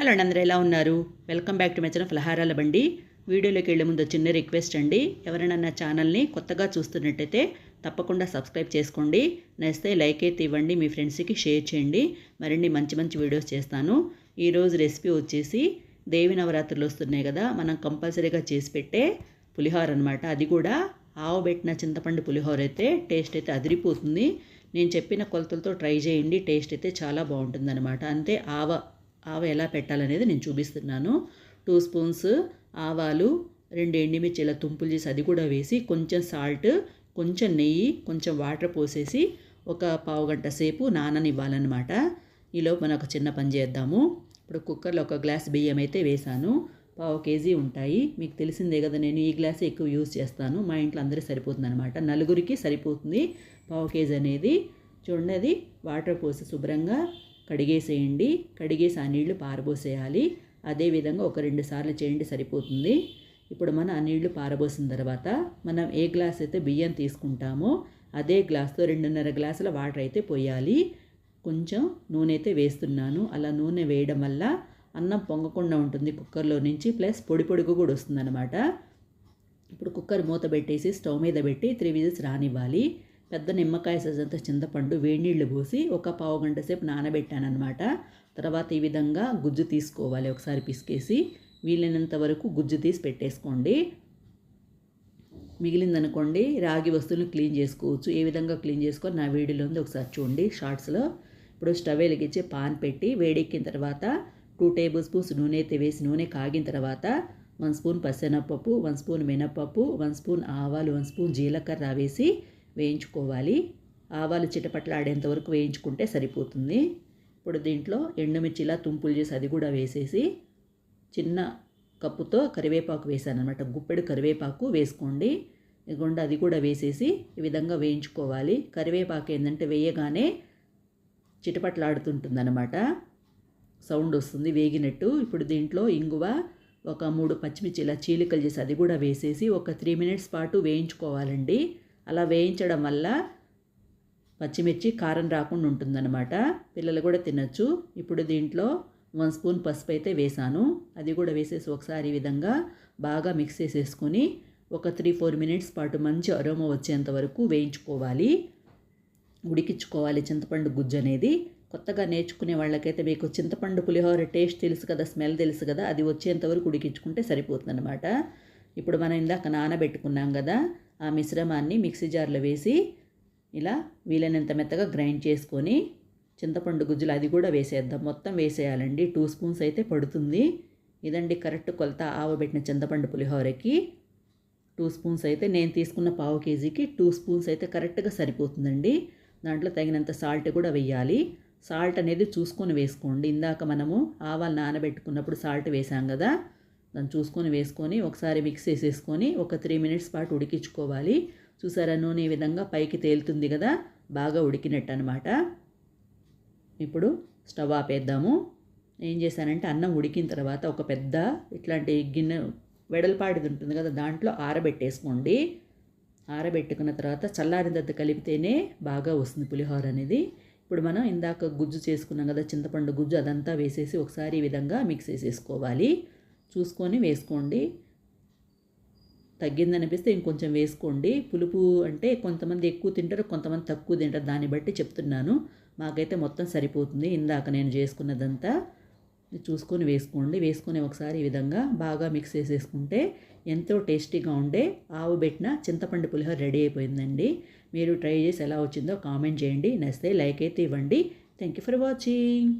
Hello అండి అందరూ ఎలా ఉన్నారు? Welcome back to my channel ఫలహారాల బండి వీడియోలోకి వెళ్ళే ముందు చిన్న రిక్వెస్ట్ అండి. ఎవరైనా నా ఛానల్ని కొత్తగా చూస్తున్నట్టయితే తప్పకుండా సబ్స్క్రైబ్ చేసుకోండి. నచ్చితే లైక్ అయితే ఇవ్వండి మీ ఫ్రెండ్స్కి షేర్ చేయండి. మరిన్ని మంచి మంచి వీడియోస్ చేస్తాను. ఈరోజు రెసిపీ వచ్చేసి దేవి నవరాత్రులు వస్తున్నాయి కదా మనం కంపల్సరీగా చేసి పెట్టే పులిహోర అనమాట అది కూడా ఆవబెట్టిన చింతపండు పులిహోర అయితే టేస్ట్ అయితే అదిరిపోతుంది. నేను చెప్పిన కొలతలతో ట్రై చేయండి టేస్ట్ అయితే చాలా బాగుంటుంది అనమాట అంతే ఆవ ఆవ ఎలా పెట్టాలనేది నేను చూపిస్తున్నాను. టూ స్పూన్స్ ఆవాలు రెండు ఎండిమిర్చి ఇలా తుంపులు చేసి అది కూడా వేసి కొంచెం సాల్ట్ కొంచెం నెయ్యి కొంచెం వాటర్ పోసేసి ఒక పావు గంట సేపు నాననివ్వాలన్నమాట. ఈలోపు మనం ఒక చిన్న పని చేద్దాము. ఇప్పుడు కుక్కర్లో ఒక గ్లాస్ బియ్యం అయితే వేసాను. పావు కేజీ ఉంటాయి. మీకు తెలిసిందే కదా నేను ఈ గ్లాస్ ఎక్కువ యూజ్ చేస్తాను. మా ఇంట్లో అందరికీ సరిపోతుంది అనమాట నలుగురికి సరిపోతుంది పావు కేజీ అనేది. చూడండి అది వాటర్ పోసి శుభ్రంగా కడిగేసేయండి. కడిగేసి ఆ నీళ్ళు పారబోసేయాలి. అదేవిధంగా ఒక రెండు సార్లు చేయండి సరిపోతుంది. ఇప్పుడు మనం ఆ నీళ్ళు పారబోసిన తర్వాత మనం ఏ గ్లాస్ అయితే బియ్యం తీసుకుంటామో అదే గ్లాస్తో రెండున్నర గ్లాసుల వాటర్ అయితే పోయాలి. కొంచెం నూనె అయితే వేస్తున్నాను. అలా నూనె వేయడం వల్ల అన్నం పొంగకుండా ఉంటుంది కుక్కర్లో నుంచి. ప్లస్ పొడి పొడిగా కూడా వస్తుందన్నమాట. ఇప్పుడు కుక్కర్ మూత పెట్టేసి స్టవ్ మీద పెట్టి త్రీ విజిల్స్ రానివ్వాలి. పెద్ద నిమ్మకాయ సైజ్ చింతపండు వేడినీళ్ళు పోసి ఒక పావు గంట సేపు నానబెట్టానమాట తర్వాత ఈ విధంగా గుజ్జు తీసుకోవాలి ఒకసారి పిసికేసి. వీలైనంత వరకు గుజ్జు తీసి పెట్టేసుకోండి. మిగిలిందనుకోండి రాగి వస్తువులు క్లీన్ చేసుకోవచ్చు. ఏ విధంగా క్లీన్ చేసుకొని నా వీడియోలో ఉంది. ఒకసారి చూడండి షార్ట్స్లో. ఇప్పుడు స్టవ్ వెలిగించి పాన్ పెట్టి వేడెక్కిన తర్వాత టూ టేబుల్ స్పూన్స్ నూనె అయితే వేసి నూనె కాగిన తర్వాత వన్ స్పూన్ పసెనప్పప్పు వన్ స్పూన్ మినపప్పు వన్ స్పూన్ ఆవాలు వన్ స్పూన్ జీలకర్ర వేసి వేయించుకోవాలి. ఆవాలు చిటపట్లాడేంత వరకు వేయించుకుంటే సరిపోతుంది. ఇప్పుడు దీంట్లో ఎండుమిర్చిలా తుంపులు చేసి అది కూడా వేసేసి చిన్న కప్పుతో కరివేపాకు వేసాను అనమాట గుప్పెడు కరివేపాకు వేసుకోండి. ఇదిగోండి అది కూడా వేసేసి ఈ విధంగా వేయించుకోవాలి. కరివేపాకు ఏంటంటే వేయగానే చిటపట్లాడుతుంటుందన్నమాట. సౌండ్ వస్తుంది వేగినట్టు. ఇప్పుడు దీంట్లో ఇంగువ ఒక మూడు పచ్చిమిర్చి ఇలా చీలికలు చేసి అది కూడా వేసేసి ఒక త్రీ మినిట్స్ పాటు వేయించుకోవాలండి. అలా వేయించడం వల్ల పచ్చిమిర్చి కారం రాకుండా ఉంటుందన్నమాట. పిల్లలు కూడా తినచ్చు. ఇప్పుడు దీంట్లో వన్ స్పూన్ పసుపు అయితే వేసాను. అది కూడా వేసేసి ఒకసారి ఈ విధంగా బాగా మిక్స్ చేసేసుకొని ఒక త్రీ ఫోర్ మినిట్స్ పాటు మంచి అరోమా వచ్చేంత వరకు వేయించుకోవాలి. ఉడికించుకోవాలి చింతపండు గుజ్జు అనేది. కొత్తగా నేర్చుకునే వాళ్ళకైతే మీకు చింతపండు పులిహోర టేస్ట్ తెలుసు కదా స్మెల్ తెలుసు కదా అది వచ్చేంత వరకు ఉడికించుకుంటే సరిపోతుందన్నమాట. ఇప్పుడు మనం ఇందాక నానబెట్టుకున్నాం కదా ఆ మిశ్రమాన్ని మిక్సీ జార్లో వేసి ఇలా వీలైనంత మెత్తగా గ్రైండ్ చేసుకొని చింతపండు గుజ్జులు అది కూడా వేసేద్దాం. మొత్తం వేసేయాలండి. టూ స్పూన్స్ అయితే పడుతుంది. ఇదండి కరెక్ట్ కొలత ఆవబెట్టిన చింతపండు పులిహోరకి. టూ స్పూన్స్ అయితే నేను తీసుకున్న పావు కేజీకి టూ స్పూన్స్ అయితే కరెక్ట్గా సరిపోతుందండి. దాంట్లో తగినంత సాల్ట్ కూడా వేయాలి. సాల్ట్ అనేది చూసుకొని వేసుకోండి. ఇందాక మనము ఆవాలు నానబెట్టుకున్నప్పుడు సాల్ట్ వేసాం కదా దాన్ని చూసుకొని వేసుకొని ఒకసారి మిక్స్ చేసేసుకొని ఒక త్రీ మినిట్స్ పాటు ఉడికించుకోవాలి. చూసారా నూనె ఈ విధంగా పైకి తేలుతుంది కదా బాగా ఉడికినట్టు అనమాట ఇప్పుడు స్టవ్ ఆపేద్దాము. ఏం చేశానంటే అన్నం ఉడికిన తర్వాత ఒక పెద్ద ఇట్లాంటి గిన్నె వెడల్పాటిది ఉంటుంది కదా దాంట్లో ఆరబెట్టేసుకోండి. ఆరబెట్టుకున్న తర్వాత చల్లారిన తర్వాత కలిపితేనే బాగా వస్తుంది పులిహోర అనేది. ఇప్పుడు మనం ఇందాక గుజ్జు చేసుకున్నాం కదా చింతపండు గుజ్జు అదంతా వేసేసి ఒకసారి ఈ విధంగా మిక్స్ చేసేసుకోవాలి. చూసుకొని వేసుకోండి. తగ్గిందనిపిస్తే ఇంకొంచెం వేసుకోండి. పులుపు అంటే కొంతమంది ఎక్కువ తింటారు కొంతమంది తక్కువ తింటారు. దాన్ని బట్టి చెప్తున్నాను. మాకైతే మొత్తం సరిపోతుంది ఇందాక నేను చేసుకున్నదంతా. చూసుకొని వేసుకోండి. వేసుకొని ఒకసారి ఈ విధంగా బాగా మిక్స్ చేసేసుకుంటే ఎంతో టేస్టీగా ఉండే ఆవు పెట్టిన చింతపండు పులిహోర రెడీ అయిపోయిందండి. మీరు ట్రై చేసి ఎలా వచ్చిందో కామెంట్ చేయండి. నచ్చితే లైక్ అయితే ఇవ్వండి. Thank you for watching.